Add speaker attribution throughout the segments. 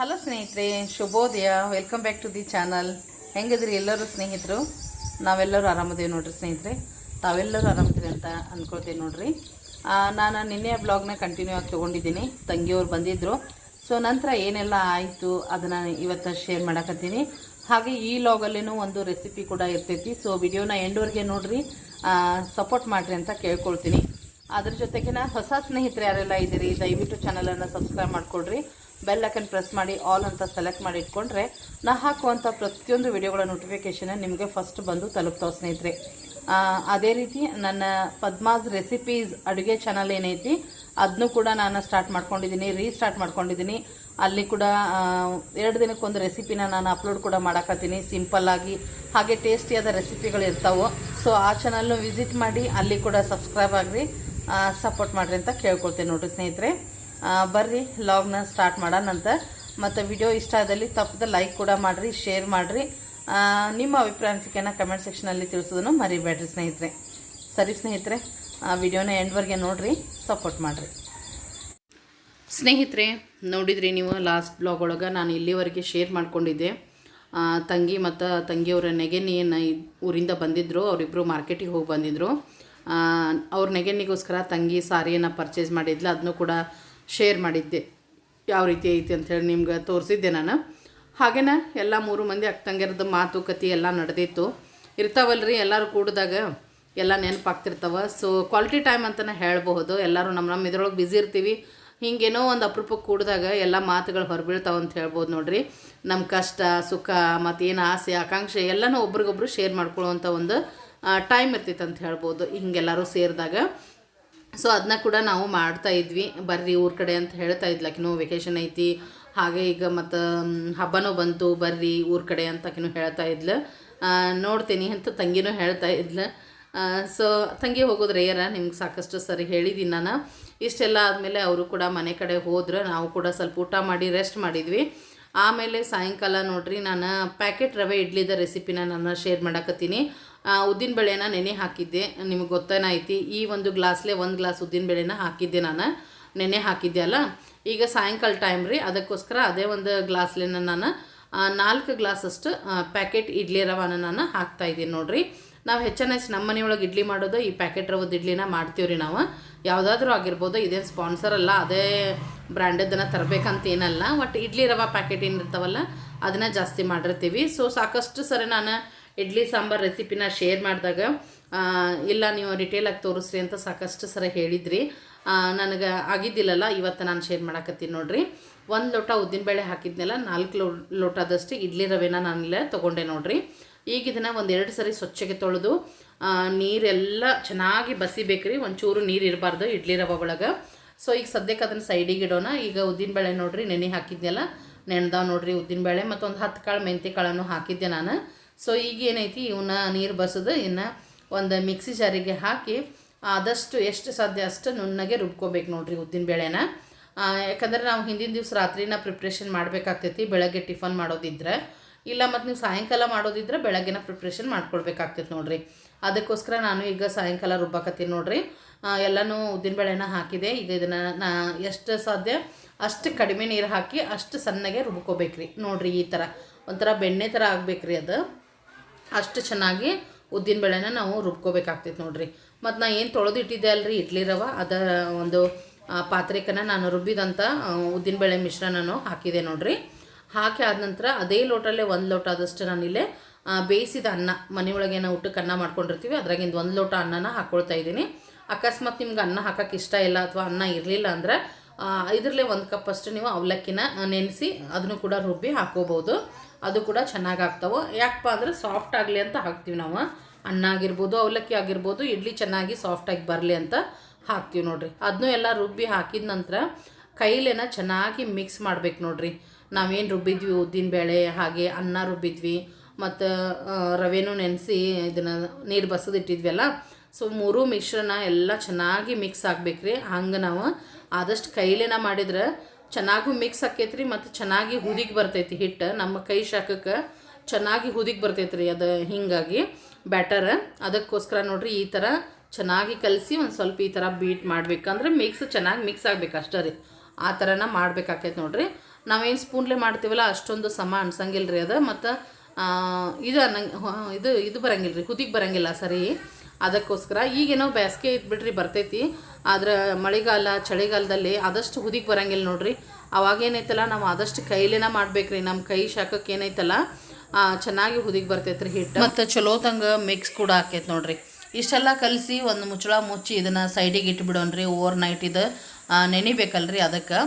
Speaker 1: Hello ಸ್ನೇಹಿತರೆ, ಶುಭೋದಯ. Welcome back to the channel ಹೆಂಗಿದ್ರಿ ಎಲ್ಲರೂ ಸ್ನೇಹಿತರು? ನಾವೆಲ್ಲರೂ ಆರಾಮದೇವಿ ನೋಡ್ರಿ ಸ್ನೇಹಿತರೆ. ತಾವೆಲ್ಲರೂ ಆರಾಮದಿರಿ ಅಂತ ಅಂದ್ಕೊಳ್ತೀವಿ ನೋಡ್ರಿ. ನಾನು ನಿನ್ನೆ ಬ್ಲಾಗ್ನ ಕಂಟಿನ್ಯೂ ಆಗಿ ತೊಗೊಂಡಿದ್ದೀನಿ. ತಂಗಿಯವ್ರು ಬಂದಿದ್ದರು ಸೊ ನಂತರ ಏನೆಲ್ಲ ಆಯಿತು ಅದನ್ನು ಇವತ್ತು ಶೇರ್ ಮಾಡಕತ್ತೀನಿ. ಹಾಗೆ ಈ ಲಾಗಲ್ಲಿನೂ ಒಂದು ರೆಸಿಪಿ ಕೂಡ ಇರ್ತೈತಿ. ಸೊ ವಿಡಿಯೋನ ಎಂಡವರೆಗೆ ನೋಡ್ರಿ. ಸಪೋರ್ಟ್ ಮಾಡಿರಿ ಅಂತ ಕೇಳ್ಕೊಳ್ತೀನಿ. ಅದ್ರ ಜೊತೆಗೆ ಹೊಸ ಸ್ನೇಹಿತರು ಯಾರೆಲ್ಲ ಇದ್ದೀರಿ, ದಯವಿಟ್ಟು ಚಾನಲನ್ನು ಸಬ್ಸ್ಕ್ರೈಬ್ ಮಾಡ್ಕೊಳ್ರಿ. ಬೆಲ್ ಐಕನ್ ಪ್ರೆಸ್ ಮಾಡಿ ಆಲ್ ಅಂತ ಸೆಲೆಕ್ಟ್ ಮಾಡಿ ಇಟ್ಕೊಂಡ್ರೆ ನಾ ಹಾಕುವಂಥ ಪ್ರತಿಯೊಂದು ವಿಡಿಯೋಗಳ ನೋಟಿಫಿಕೇಷನ್ ನಿಮಗೆ ಫಸ್ಟ್ ಬಂದು ತಲುಪ್ತಾವೆ ಸ್ನೇಹಿತರೆ. ಅದೇ ರೀತಿ ನನ್ನ ಪದ್ಮಾಸ್ ರೆಸಿಪೀಸ್ ಅಡುಗೆ ಚಾನಲ್ ಏನೈತಿ ಅದನ್ನು ಕೂಡ ನಾನು ಸ್ಟಾರ್ಟ್ ಮಾಡ್ಕೊಂಡಿದ್ದೀನಿ ರೀಸ್ಟಾರ್ಟ್ ಮಾಡ್ಕೊಂಡಿದ್ದೀನಿ ಅಲ್ಲಿ ಕೂಡ ಎರಡು ದಿನಕ್ಕೊಂದು ರೆಸಿಪಿನ ನಾನು ಅಪ್ಲೋಡ್ ಕೂಡ ಮಾಡಾಕತ್ತೀನಿ. ಸಿಂಪಲ್ ಆಗಿ, ಹಾಗೆ ಟೇಸ್ಟಿಯಾದ ರೆಸಿಪಿಗಳು ಇರ್ತಾವೆ ಸೊ ಆ ಚಾನಲ್ನು ವಿಸಿಟ್ ಮಾಡಿ ಅಲ್ಲಿ ಕೂಡ ಸಬ್ಸ್ಕ್ರೈಬ್ ಆಗಿರಿ ಸಪೋರ್ಟ್ ಮಾಡಿರಿ ಅಂತ ಕೇಳ್ಕೊಳ್ತೀನಿ ನೋಡಿರಿ ಸ್ನೇಹಿತರೆ. ಬರ್ರಿ ಲಾಗ್ನ ಸ್ಟಾರ್ಟ್ ಮಾಡೋಣಂತ ಮತ್ತು ವಿಡಿಯೋ ಇಷ್ಟ ಆದಲ್ಲಿ ತಪ್ಪದ ಲೈಕ್ ಕೂಡ ಮಾಡಿರಿ ಶೇರ್ ಮಾಡಿರಿ. ನಿಮ್ಮ ಅಭಿಪ್ರಾಯ ಅನಿಸಿಕೆನ ಕಮೆಂಟ್ ಸೆಕ್ಷನಲ್ಲಿ ತಿಳಿಸೋದನ್ನು ಮರಿಬೇಡ್ರಿ ಸ್ನೇಹಿತರೆ. ಸರಿ ಸ್ನೇಹಿತರೆ, ಆ ವಿಡಿಯೋನ ಎಂಡ್ವರೆಗೆ ನೋಡಿರಿ ಸಪೋರ್ಟ್ ಮಾಡಿರಿ. ಸ್ನೇಹಿತರೆ, ನೋಡಿದ್ರಿ ನೀವು ಲಾಸ್ಟ್ ಬ್ಲಾಗ್ ಒಳಗೆ ನಾನು ಇಲ್ಲಿವರೆಗೆ ಶೇರ್ ಮಾಡ್ಕೊಂಡಿದ್ದೆ. ತಂಗಿ ಮತ್ತು ತಂಗಿಯವರ ನೆಗೆನಿಯನ್ನು ಊರಿಂದ ಬಂದಿದ್ದರು ಅವರಿಬ್ಬರು ಮಾರ್ಕೆಟಿಗೆ ಹೋಗಿ ಬಂದಿದ್ದರು ಅವ್ರ ನೆಗೆನಿಗೋಸ್ಕರ ತಂಗಿ ಸಾರಿಯನ್ನು ಪರ್ಚೇಸ್ ಮಾಡಿದ್ಲು. ಅದನ್ನು ಕೂಡ ಶೇರ್ ಮಾಡಿದ್ದೆ. ಯಾವ ರೀತಿ ಐತಿ ಅಂಥೇಳಿ ನಿಮ್ಗೆ ತೋರಿಸಿದ್ದೆ ನಾನು. ಹಾಗೇನ ಎಲ್ಲ ಮೂರು ಮಂದಿ ಅಕ್ಕಂಗಿರದ ಮಾತುಕತೆ ಎಲ್ಲ ನಡೆದಿತ್ತು. ಇರ್ತಾವಲ್ರಿ, ಎಲ್ಲರೂ ಕೂಡಿದಾಗ ಎಲ್ಲ ನೆನಪಾಗ್ತಿರ್ತಾವ. ಸೊ ಕ್ವಾಲಿಟಿ ಟೈಮ್ ಅಂತಲೇ ಹೇಳಬಹುದು. ಎಲ್ಲರೂ ನಮ್ಮ ನಮ್ಮ ಇದ್ರೊಳಗೆ ಬ್ಯುಸಿ ಇರ್ತೀವಿ. ಹಿಂಗೇನೋ ಒಂದು ಅಪರೂಪಕ್ಕೆ ಕೂಡಿದಾಗ ಎಲ್ಲ ಮಾತುಗಳು ಹೊರಬೀಳ್ತಾವೆ ಅಂತ ಹೇಳ್ಬೋದು ನೋಡ್ರಿ. ನಮ್ಮ ಕಷ್ಟ, ಸುಖ ಮತ್ತು ಏನು ಆಸೆ, ಆಕಾಂಕ್ಷೆ ಎಲ್ಲನೂ ಒಬ್ರಿಗೊಬ್ರು ಶೇರ್ ಮಾಡ್ಕೊಳ್ಳುವಂಥ ಒಂದು ಟೈಮ್ ಇರ್ತೈತೆ ಅಂತ ಹೇಳ್ಬೋದು. ಹಿಂಗೆಲ್ಲರೂ ಸೇರಿದಾಗ. ಸೊ ಅದನ್ನ ಕೂಡ ನಾವು ಮಾಡ್ತಾ ಇದ್ವಿ. ಬರ್ರಿ ಊರ ಕಡೆ ಅಂತ ಹೇಳ್ತಾ ಇದ್ಲಕಿನೂ ವೆಕೇಶನ್ ಐತಿ. ಹಾಗೆ ಈಗ ಮತ್ತು ಹಬ್ಬನೂ ಬಂತು. ಬರ್ರಿ ಊರ ಕಡೆ ಅಂತ ಆಕಿನೂ ಹೇಳ್ತಾ ಇದ್ಲು. ನೋಡ್ತೀನಿ ಅಂತ ತಂಗಿನೂ ಹೇಳ್ತಾ ಇದ್ಲು. ಸೊ ತಂಗಿ ಹೋಗೋದು ರೇಯರ ನಿಮ್ಗೆ ಸಾಕಷ್ಟು ಸರಿ ಹೇಳಿದ್ದೀನಿ ನಾನು. ಇಷ್ಟೆಲ್ಲ ಆದಮೇಲೆ ಅವರು ಕೂಡ ಮನೆ ಕಡೆ ಹೋದ್ರೆ. ನಾವು ಕೂಡ ಸ್ವಲ್ಪ ಊಟ ಮಾಡಿ ರೆಸ್ಟ್ ಮಾಡಿದ್ವಿ. ಆಮೇಲೆ ಸಾಯಂಕಾಲ ನೋಡ್ರಿ, ನಾನು ಪ್ಯಾಕೆಟ್ ರವೆ ಇಡ್ಲಿದ ರೆಸಿಪಿನ ನಾನು ಶೇರ್ ಮಾಡಕತ್ತೀನಿ. ಉದ್ದಿನ ಬೇಳೆನ ನೆನೆ ಹಾಕಿದ್ದೆ. ನಿಮಗೆ ಗೊತ್ತೇನ ಐತಿ, ಈ ಒಂದು ಗ್ಲಾಸ್ಲೆ ಒಂದು ಗ್ಲಾಸ್ ಉದ್ದಿನ ಬೇಳೆನ ಹಾಕಿದ್ದೆ ನಾನು. ನೆನೆ ಹಾಕಿದ್ದೆ ಅಲ್ಲ? ಈಗ ಸಾಯಂಕಾಲ ಟೈಮ್ ರೀ, ಅದಕ್ಕೋಸ್ಕರ ಅದೇ ಒಂದು ಗ್ಲಾಸ್ಲೆನ ನಾನು ನಾಲ್ಕು ಗ್ಲಾಸಷ್ಟು ಪ್ಯಾಕೆಟ್ ಇಡ್ಲಿ ರವಾನ ನಾನು ಹಾಕ್ತಾ ಇದ್ದೀನಿ ನೋಡ್ರಿ. ನಾವು ಹೆಚ್ಚನ ಹೆಚ್ಚು ನಮ್ಮ ಮನೆಯೊಳಗೆ ಇಡ್ಲಿ ಮಾಡೋದು, ಈ ಪ್ಯಾಕೆಟ್ ರವದ ಇಡ್ಲಿನ ಮಾಡ್ತೀವಿ ರೀ ನಾವು. ಯಾವುದಾದ್ರೂ ಆಗಿರ್ಬೋದು, ಇದೇನು ಸ್ಪಾನ್ಸರ್ ಅಲ್ಲ, ಅದೇ ಬ್ರ್ಯಾಂಡದನ್ನು ತರಬೇಕಂತ ಏನಲ್ಲ ಒಟ್ಟು ಇಡ್ಲಿ ರವೆ ಪ್ಯಾಕೆಟ್ ಏನಿರ್ತಾವಲ್ಲ ಅದನ್ನು ಜಾಸ್ತಿ ಮಾಡಿರ್ತೀವಿ. ಸೊ ಸಾಕಷ್ಟು ಸರಿ ನಾನು ಇಡ್ಲಿ ಸಾಂಬಾರ್ ರೆಸಿಪಿನ ಶೇರ್ ಮಾಡಿದಾಗ ಇಲ್ಲ ನೀವು ರಿಟೇಲಾಗಿ ತೋರಿಸ್ರಿ ಅಂತ ಸಾಕಷ್ಟು ಸರಿ ಹೇಳಿದ್ರಿ. ನನಗೆ ಆಗಿದ್ದಿಲ್ಲಲ್ಲ, ಇವತ್ತು ನಾನು ಶೇರ್ ಮಾಡಕತ್ತೀನಿ ನೋಡ್ರಿ. ಒಂದು ಲೋಟ ಉದ್ದಿನಬೇಳೆ ಹಾಕಿದ್ನೆಲ್ಲ, ನಾಲ್ಕು ಲೋ, ಲೋಟದಷ್ಟು ಇಡ್ಲಿ ರವೆನ ನಾನಿಲ್ಲ ತೊಗೊಂಡೆ ನೋಡ್ರಿ. ಈಗ ಇದನ್ನು ಒಂದೆರಡು ಸರಿ ಸ್ವಚ್ಛಗೆ ತೊಳೆದು ನೀರೆಲ್ಲ ಚೆನ್ನಾಗಿ ಬಸಿಬೇಕ್ರಿ, ಒಂಚೂರು ನೀರು ಇರಬಾರ್ದು ಇಡ್ಲಿ ರವೆ ಒಳಗೆ. ಸೊ ಈಗ ಸದ್ಯಕ್ಕೆ ಅದನ್ನು ಸೈಡಿಗೆ ಇಡೋಣ. ಈಗ ಉದ್ದಿನಬೇಳೆ ನೋಡ್ರಿ, ನೆನೆ ಹಾಕಿದ್ನೆಲ್ಲ ನೆನೆದಾವ್ ನೋಡ್ರಿ ಉದ್ದಿನಬೇಳೆ ಮತ್ತು ಒಂದು ಹತ್ತು ಕಾಳು ಮೆಂತೆ ಕಾಳನ್ನು ಹಾಕಿದ್ದೆ ನಾನು. ಸೊ ಈಗ ಏನೈತಿ ಇವನ್ನ ನೀರು ಬಸದು, ಇನ್ನು ಒಂದು ಮಿಕ್ಸಿ ಜಾರಿಗೆ ಹಾಕಿ ಆದಷ್ಟು ಎಷ್ಟು ಸಾಧ್ಯ ಅಷ್ಟು ನುಣ್ಣಗೆ ರುಬ್ಕೋಬೇಕು ನೋಡ್ರಿ ಉದ್ದಿನಬೇಳೆನ ಯಾಕಂದರೆ ನಾವು ಹಿಂದಿನ ದಿವಸ ರಾತ್ರಿನ ಪ್ರಿಪ್ರೇಷನ್ ಮಾಡಬೇಕಾಗ್ತೈತಿ, ಬೆಳಗ್ಗೆ ಟಿಫನ್ ಮಾಡೋದಿದ್ರೆ. ಇಲ್ಲ ಮತ್ತು ನೀವು ಸಾಯಂಕಾಲ ಮಾಡೋದಿದ್ರೆ ಬೆಳಗ್ಗೆನ ಪ್ರಿಪ್ರೇಷನ್ ಮಾಡ್ಕೊಳ್ಬೇಕಾಗ್ತೈತಿ ನೋಡ್ರಿ. ಅದಕ್ಕೋಸ್ಕರ ನಾನು ಈಗ ಸಾಯಂಕಾಲ ರುಬ್ಬಾಕತ್ತೀನಿ ನೋಡ್ರಿ. ಎಲ್ಲನೂ ಉದ್ದಿನ ಬೇಳೆನ ಹಾಕಿದೆ. ಈಗ ಇದನ್ನು ನಾ ಎಷ್ಟು ಸಾಧ್ಯ? ಅಷ್ಟು ಕಡಿಮೆ ನೀರು ಹಾಕಿ ಅಷ್ಟು ಸಣ್ಣಗೆ ರುಬ್ಕೋಬೇಕ್ರಿ ನೋಡ್ರಿ ಈ ಥರ ಒಂಥರ ಬೆಣ್ಣೆ ಥರ ಆಗ್ಬೇಕ್ರಿ ಅದು. ಅಷ್ಟು ಚೆನ್ನಾಗಿ ಉದ್ದಿನ ಬೇಳೆನ ನಾವು ರುಬ್ಕೋಬೇಕಾಗ್ತೈತೆ ನೋಡ್ರಿ. ಮತ್ತು ನಾನು ಏನು ತೊಳೆದು ಇಟ್ಟಿದ್ದೆ ಅಲ್ರಿ, ಇಡ್ಲಿ ರವೆ, ಅದ ಒಂದು ಪಾತ್ರೆಕನ ನಾನು ರುಬ್ಬಿದಂಥ ಉದ್ದಿನಬೇಳೆ ಮಿಶ್ರಣನೂ ಹಾಕಿದೆ ನೋಡ್ರಿ. ಹಾಕಿ ಆದ ನಂತರ ಅದೇ ಲೋಟಲ್ಲೇ ಒಂದು ಲೋಟ ಆದಷ್ಟು ನಾನಿಲ್ಲೇ ಬೇಯಿಸಿದ ಅನ್ನ ಮನೆಯೊಳಗೆ ನಾವು ಊಟಕ್ಕೆ ಅನ್ನ ಮಾಡ್ಕೊಂಡಿರ್ತೀವಿ, ಅದ್ರಾಗಿಂದ ಒಂದು ಲೋಟ ಅನ್ನನ ಹಾಕ್ಕೊಳ್ತಾ ಇದ್ದೀನಿ. ಅಕಸ್ಮಾತ್ ನಿಮ್ಗೆ ಅನ್ನ ಹಾಕಕ್ಕೆ ಇಷ್ಟ ಇಲ್ಲ ಅಥವಾ ಅನ್ನ ಇರಲಿಲ್ಲ ಅಂದ್ರೆ ಇದರಲ್ಲೇ ಒಂದು ಕಪ್ ಅಷ್ಟು ನೀವು ಅವಲಕ್ಕಿನ ನೆನೆಸಿ ಅದನ್ನು ಕೂಡ ರುಬ್ಬಿ ಹಾಕೋಬೋದು ಅದು ಕೂಡ ಚೆನ್ನಾಗಿ ಆಗ್ತಾವೆ. ಯಾಕಪ್ಪ ಅಂದರೆ ಸಾಫ್ಟ್ ಆಗಲಿ ಅಂತ ಹಾಕ್ತೀವಿ ನಾವು. ಅನ್ನ ಆಗಿರ್ಬೋದು, ಅವಲಕ್ಕಿ ಆಗಿರ್ಬೋದು, ಇಡ್ಲಿ ಚೆನ್ನಾಗಿ ಸಾಫ್ಟಾಗಿ ಬರಲಿ ಅಂತ ಹಾಕ್ತೀವಿ ನೋಡ್ರಿ. ಅದನ್ನೂ ಎಲ್ಲ ರುಬ್ಬಿ ಹಾಕಿದ ನಂತರ ಕೈಲೇನ ಚೆನ್ನಾಗಿ ಮಿಕ್ಸ್ ಮಾಡ್ಬೇಕು ನೋಡ್ರಿ. ನಾವೇನು ರುಬ್ಬಿದ್ವಿ ಉದ್ದಿನಬೇಳೆ ಹಾಗೆ ಅನ್ನ ರುಬ್ಬಿದ್ವಿ, ಮತ್ತು ರವೆನೂ ನೆನೆಸಿ ಇದನ್ನು ನೀರು ಬಸದಿಟ್ಟಿದ್ವಲ್ಲ ಸೊ ಮೂರು ಮಿಶ್ರಣ ಎಲ್ಲ ಚೆನ್ನಾಗಿ ಮಿಕ್ಸ್ ಆಗ್ಬೇಕ್ರಿ. ಹಂಗೆ ನಾವು ಆದಷ್ಟು ಕೈಲೇನ ಮಾಡಿದ್ರೆ ಚೆನ್ನಾಗೂ ಮಿಕ್ಸ್ ಆಕೈತ್ರಿ ಮತ್ತು ಚೆನ್ನಾಗಿ ಹುದಿಗೆ ಬರ್ತೈತಿ ಹಿಟ್ಟು. ನಮ್ಮ ಕೈ ಶಾಖಕ್ಕೆ ಚೆನ್ನಾಗಿ ಹುದಿಗೆ ಬರ್ತೈತೆ ರೀ ಅದು ಹೀಗಾಗಿ ಬ್ಯಾಟರ್ ಅದಕ್ಕೋಸ್ಕರ ನೋಡ್ರಿ ಈ ಥರ ಚೆನ್ನಾಗಿ ಕಲಸಿ ಒಂದು ಸ್ವಲ್ಪ ಈ ಥರ ಬೀಟ್ ಮಾಡ್ಬೇಕಂದ್ರೆ ಮಿಕ್ಸ್ ಚೆನ್ನಾಗಿ ಮಿಕ್ಸ್ ಆಗಬೇಕು ಅಷ್ಟೇ ರೀ. ಆ ಥರನ ಮಾಡ್ಬೇಕಾಕೈತೆ ನೋಡ್ರಿ. ನಾವೇನು ಸ್ಪೂನ್ಲೆ ಮಾಡ್ತೀವಲ್ಲ ಅಷ್ಟೊಂದು ಸಮ ಅನ್ಸಂಗಿಲ್ಲ ರೀ ಅದು ಮತ್ತು ಇದು ಅನ್ನಂಗೆ ಇದು ಇದು ಬರಂಗಿಲ್ಲ ರೀ ಹುದಿಗೆ ಬರಂಗಿಲ್ಲ ಸರಿ. ಅದಕ್ಕೋಸ್ಕರ ಈಗೇನೋ ಬೇಸಿಗೆ ಇದ್ಬಿಟ್ರಿ ಬರ್ತೈತಿ. ಆದ್ರೆ ಮಳೆಗಾಲ, ಚಳಿಗಾಲದಲ್ಲಿ ಆದಷ್ಟು ಹುದಿಗೆ ಬರಂಗಿಲ್ಲ ನೋಡ್ರಿ. ಅವಾಗ ಏನೈತಲ್ಲ ನಾವು ಆದಷ್ಟು ಕೈಲೇನ ಮಾಡ್ಬೇಕ್ರಿ. ನಮ್ಮ ಕೈ ಶಾಖಕ್ಕೆ ಏನೈತಲ್ಲ ಚೆನ್ನಾಗಿ ಹುದಿಗೆ ಬರ್ತೈತೆ ರೀ ಹಿಟ್ಟು. ಮತ್ತು ಚಲೋತಂಗ ಮಿಕ್ಸ್ ಕೂಡ ಆಕೈತೆ ನೋಡಿರಿ. ಇಷ್ಟೆಲ್ಲ ಕಲಸಿ ಒಂದು ಮುಚ್ಚಳ ಮುಚ್ಚಿ ಇದನ್ನು ಸೈಡಿಗೆ ಇಟ್ಬಿಡೋಣ್ರಿ ಓವರ್ ನೈಟ್ ಇದು ನೆನಿಬೇಕಲ್ರಿ ಅದಕ್ಕೆ.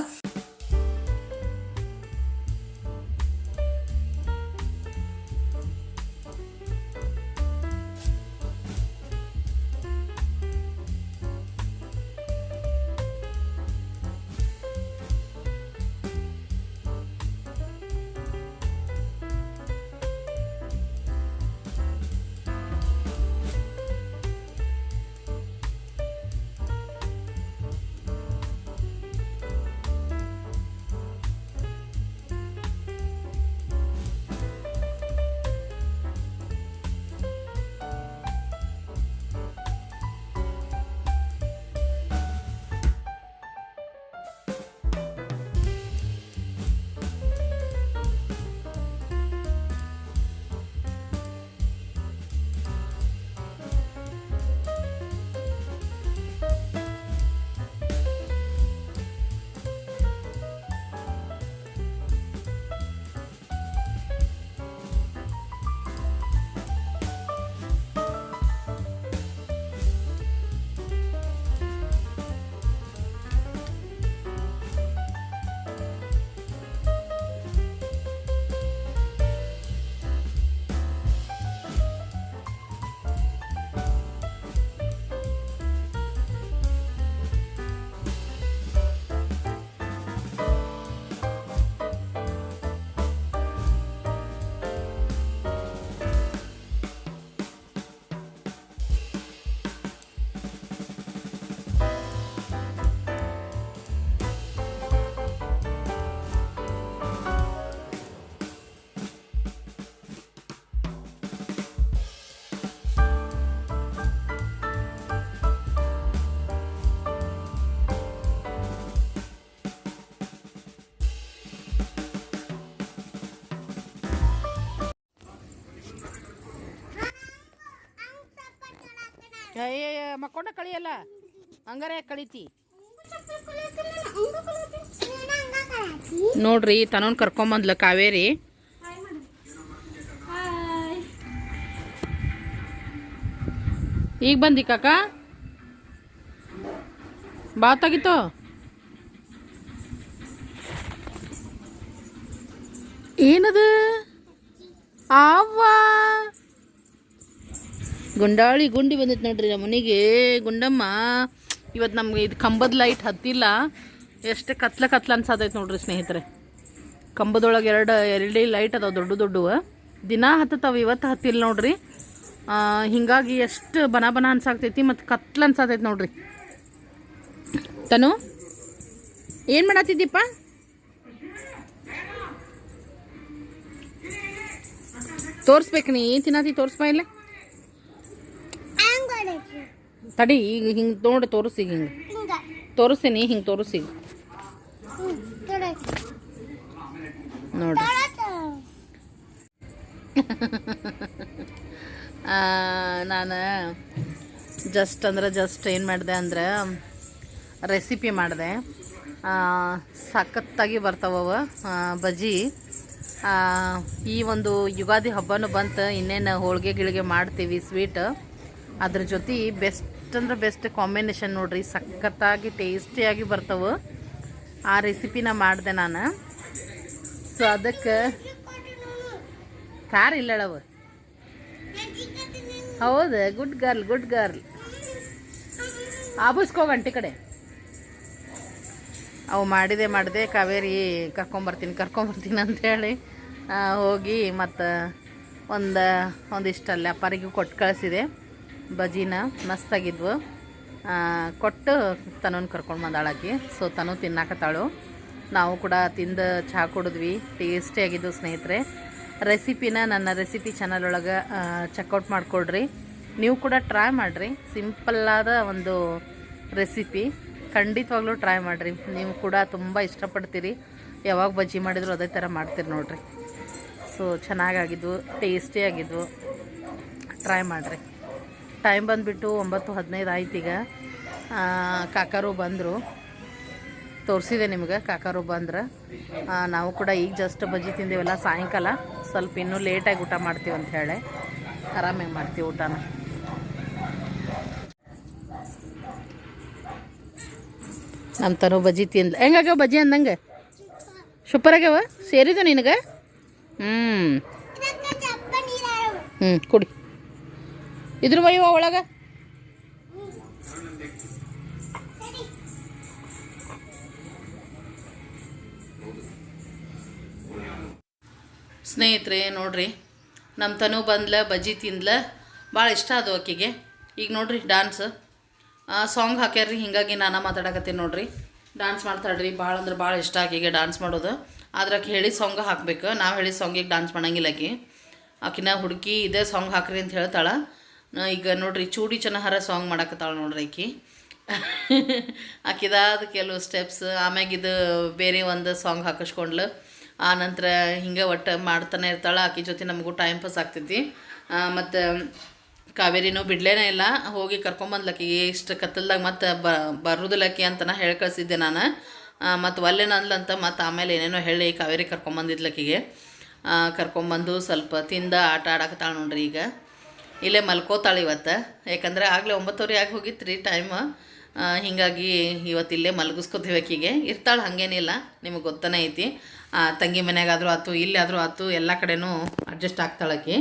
Speaker 1: ಮಕ್ಕೊಂಡ ಕಳಿಯಲ್ಲ. ಹಂಗಾರೆ ಕಳಿತಿ. ನೋಡ್ರಿ ತನೊಂದು ಕರ್ಕೊಂಬಂದ್ಲ ಕಾವೇರಿ. ಈಗ ಬಂದಿ ಕಾಕ? ಬಾತಾಗಿತ್ತು ಏನದು? ಆವ್ವ ಗುಂಡಾಳಿ ಗುಂಡಿ ಬಂದಿತ್ತು ನೋಡ್ರಿ ನಮ್ಮ ಮನೆಗೆ. ಗುಂಡಮ್ಮ ಇವತ್ತು ನಮ್ಗೆ ಇದು ಕಂಬದ ಲೈಟ್ ಹತ್ತಿಲ್ಲ. ಎಷ್ಟು ಕತ್ಲ ಕತ್ಲ ಅನ್ಸತೈತೆ ನೋಡ್ರಿ ಸ್ನೇಹಿತರೆ. ಕಂಬದೊಳಗೆ ಎರಡು ಎರಡು ಲೈಟ್ ಅದಾವೆ, ದೊಡ್ಡ ದೊಡ್ಡವು. ದಿನ ಹತ್ತತಾವೆ, ಇವತ್ತು ಹತ್ತಿಲ್ಲ ನೋಡ್ರಿ. ಹೀಗಾಗಿ ಎಷ್ಟು ಬನ ಬನ ಅನ್ಸಾಕ್ತೈತಿ ಮತ್ತು ಕತ್ಲ ಅನ್ಸತೈತಿ ನೋಡ್ರಿ. ತನು, ಏನು ಮಾಡತ್ತಿದ್ದೀಪ್ಪ ತೋರಿಸ್ಬೇಕು ನೀ ಏನು ತಿನ್ನತಿ ತೋರಿಸ್ಬಾ ಇಲ್ಲ. ತಡಿ ಈಗ ಹಿಂಗೆ ನೋಡಿ ತೋರಿಸಿ ಹಿಂಗೆ. ತೋರಿಸ್ತೀನಿ ಹಿಂಗೆ ತೋರಿಸಿ. ನೋಡ್ರಿ ನಾನು ಜಸ್ಟ್ ಅಂದ್ರೆ ಜಸ್ಟ್ ಏನು ಮಾಡಿದೆ ಅಂದ್ರೆ ರೆಸಿಪಿ ಮಾಡಿದೆ. ಸಖತ್ತಾಗಿ ಬರ್ತಾವವ ಬಜ್ಜಿ. ಈ ಒಂದು ಯುಗಾದಿ ಹಬ್ಬನೂ ಬಂತು ಇನ್ನೇನು ಹೋಳಿಗೆ ಗಿಳಿಗೆ ಮಾಡ್ತೀವಿ ಸ್ವೀಟ್ ಅದ್ರ ಜೊತೆ ಬೆಸ್ಟ್ ಅಂದ್ರೆ ಬೆಸ್ಟ್ ಕಾಂಬಿನೇಷನ್ ನೋಡ್ರಿ. ಸಖತ್ತಾಗಿ ಟೇಸ್ಟಿಯಾಗಿ ಬರ್ತವೆ. ಆ ರೆಸಿಪಿನ ಮಾಡಿದೆ ನಾನು. ಸೊ ಅದಕ್ಕೆ ಖಾರ ಇಲ್ಲಳವ ಹೌದು ಗುಡ್ ಗರ್ಲ್ ಗುಡ್ ಗರ್ಲ್ ಆಬಸ್ಕೋ ಗಂಟೆ ಕಡೆ. ಅವು ಮಾಡಿದೆ ಮಾಡಿದೆ, ಕಾವೇರಿ ಕರ್ಕೊಂಬರ್ತೀನಿ ಕರ್ಕೊಂಬರ್ತೀನಿ ಅಂಥೇಳಿ ಹೋಗಿ ಮತ್ತು ಒಂದು, ಒಂದಿಷ್ಟಲ್ಲಿ ಅಪ್ಪರಿಗೂ ಕೊಟ್ಟು ಕಳಿಸಿದೆ. ಬಜಿನ ಮಸ್ತಾಗಿದ್ವು. ಕೊಟ್ಟು ತನೂನ್ ಕರ್ಕೊಂಡು ಬಂದಾಳಾಕಿ ಸೊ ತನು ತಿನ್ನಾಕತ್ತಾಳು. ನಾವು ಕೂಡ ತಿಂದು ಚಹಾ ಕುಡಿದ್ವಿ. ಟೇಸ್ಟಿಯಾಗಿದ್ದು ಸ್ನೇಹಿತರೆ. ರೆಸಿಪಿನ ನನ್ನ ರೆಸಿಪಿ ಚಾನಲ್ ಒಳಗೆ ಚೆಕ್ಔಟ್ ಮಾಡಿಕೊಡ್ರಿ. ನೀವು ಕೂಡ ಟ್ರೈ ಮಾಡಿರಿ. ಸಿಂಪಲ್ಲಾದ ಒಂದು ರೆಸಿಪಿ ಖಂಡಿತವಾಗ್ಲೂ ಟ್ರೈ ಮಾಡಿರಿ. ನೀವು ಕೂಡ ತುಂಬ ಇಷ್ಟಪಡ್ತೀರಿ. ಯಾವಾಗ ಬಜ್ಜಿ ಮಾಡಿದ್ರು ಅದೇ ಥರ ಮಾಡ್ತೀರಿ ನೋಡಿರಿ. ಸೊ ಚೆನ್ನಾಗಾಗಿದ್ವು ಟೇಸ್ಟಿ ಆಗಿದ್ವು ಟ್ರೈ ಮಾಡಿರಿ. ಟೈಮ್ ಬಂದುಬಿಟ್ಟು ಒಂಬತ್ತು ಹದಿನೈದು ಆಯ್ತು ಈಗ. ಕಾಕಾರು ಬಂದರು. ತೋರಿಸಿದೆ ನಿಮ್ಗೆ, ಕಾಕಾರು ಬಂದ್ರೆ. ನಾವು ಕೂಡ ಈಗ ಜಸ್ಟ್ ಬಜ್ಜಿ ತಿಂದೇವಲ್ಲ, ಸಾಯಂಕಾಲ. ಸ್ವಲ್ಪ ಇನ್ನೂ ಲೇಟಾಗಿ ಊಟ ಮಾಡ್ತೀವಿ ಅಂತ ಹೇಳಿ. ಆರಾಮಾಗಿ ಮಾಡ್ತೀವಿ ಊಟನ. ನಮ್ಮ ತನು ಬಜ್ಜಿ ತಿಂದ್ಲ ಹೆಂಗಾಗ್ಯಾವ ಬಜ್ಜಿ ಅಂದಂಗೆ? ಸೂಪರ್ ಆಗ್ಯಾವ ಸೇರಿದ ನಿನಗೆ? ಹ್ಞೂ ಹ್ಞೂ ಕುಡಿ. ಇದ್ರ ಮೈವ ಒಳಗೆ. ಸ್ನೇಹಿತರೆ, ನೋಡ್ರಿ ನಮ್ಮ ತನು ಬಂದ್ಲ ಬಜ್ಜಿ ತಿಂದ್ಲ ಭಾಳ ಇಷ್ಟ ಅದು ಆಕೆಗೆ. ಈಗ ನೋಡ್ರಿ ಡ್ಯಾನ್ಸ್ ಸಾಂಗ್ ಹಾಕ್ಯಾರ್ರಿ, ಹಿಂಗಾಗಿ ನಾನು ಮಾತಾಡಕತ್ತೀನಿ ನೋಡ್ರಿ. ಡ್ಯಾನ್ಸ್ ಮಾಡ್ತಾಳ್ರಿ ಭಾಳ ಅಂದ್ರೆ ಭಾಳ ಇಷ್ಟ ಆಕೆಗೆ ಡ್ಯಾನ್ಸ್ ಮಾಡೋದು. ಆದ್ರೆ ಆಕೆ ಹೇಳಿದ ಸಾಂಗ್ ಹಾಕ್ಬೇಕು. ನಾವು ಹೇಳಿದ ಸಾಂಗಿಗೆ ಡ್ಯಾನ್ಸ್ ಮಾಡಂಗಿಲ್ಲ ಆಕಿ. ಆಕಿನ ಹುಡುಕಿ ಇದೇ ಸಾಂಗ್ ಹಾಕ್ರಿ ಅಂತ ಹೇಳ್ತಾಳೆ. ಈಗ ನೋಡ್ರಿ, ಚೂಡಿ ಚನಹರ ಸಾಂಗ್ ಮಾಡಕತ್ತಾಳ ನೋಡ್ರಿ ಆಕಿ. ಆಕಿದಾದ ಕೆಲವು ಸ್ಟೆಪ್ಸ್ ಆಮ್ಯಾಗಿದು ಬೇರೆ ಒಂದು ಸಾಂಗ್ ಹಾಕಿಸ್ಕೊಂಡ್ಲು. ಆ ನಂತರ ಹಿಂಗೆ ಒಟ್ಟು ಮಾಡ್ತಾನೆ ಇರ್ತಾಳೆ, ಆಕಿ ಜೊತೆ ನಮಗೂ ಟೈಮ್ ಪಾಸ್ ಆಗ್ತೈತಿ. ಮತ್ತು ಕಾವೇರಿನೂ ಬಿಡ್ಲೇನೇ ಇಲ್ಲ. ಹೋಗಿ ಕರ್ಕೊಂಬಂದ್ಲಕ್ಕಿಗೆ ಇಷ್ಟು ಕತ್ತಲ್ದಾಗ ಮತ್ತು ಬ ಅಂತ ನಾ ಹೇಳಿ ಕಳಿಸಿದ್ದೆ ನಾನು. ಮತ್ತು ಒಲ್ಲೆನಂದ್ಲಂತ ಮತ್ತು ಆಮೇಲೆ ಏನೇನೋ ಹೇಳಿ ಕಾವೇರಿ ಕರ್ಕೊಂಬಂದಿದ್ಲಕ್ಕಿಗೆ ಕರ್ಕೊಂಬಂದು ಸ್ವಲ್ಪ ತಿಂದ ಆಟ ಆಡಕತ್ತಾಳೆ ನೋಡ್ರಿ ಈಗ. ಇಲ್ಲೇ ಮಲ್ಕೋತಾಳೆ ಇವತ್ತು. ಯಾಕಂದರೆ ಆಗಲೇ ಒಂಬತ್ತುವರೆ ಆಗಿ ಹೋಗಿತ್ತು ರೀ ಟೈಮ್ ಹೀಗಾಗಿ ಇವತ್ತು ಇಲ್ಲೇ ಮಲಗಿಸ್ಕೊತೀವಿ ಆಕಿಗೆ. ಇರ್ತಾಳೆ ಹಾಗೇನಿಲ್ಲ ನಿಮಗೆ ಗೊತ್ತನೇ ಐತಿ. ತಂಗಿ ಮನೆಗಾದರೂ ಆಯ್ತು ಇಲ್ಲಾದರೂ ಆಯ್ತು ಎಲ್ಲ ಕಡೆನೂ ಅಡ್ಜಸ್ಟ್ ಆಗ್ತಾಳೆ ಆಕಿ.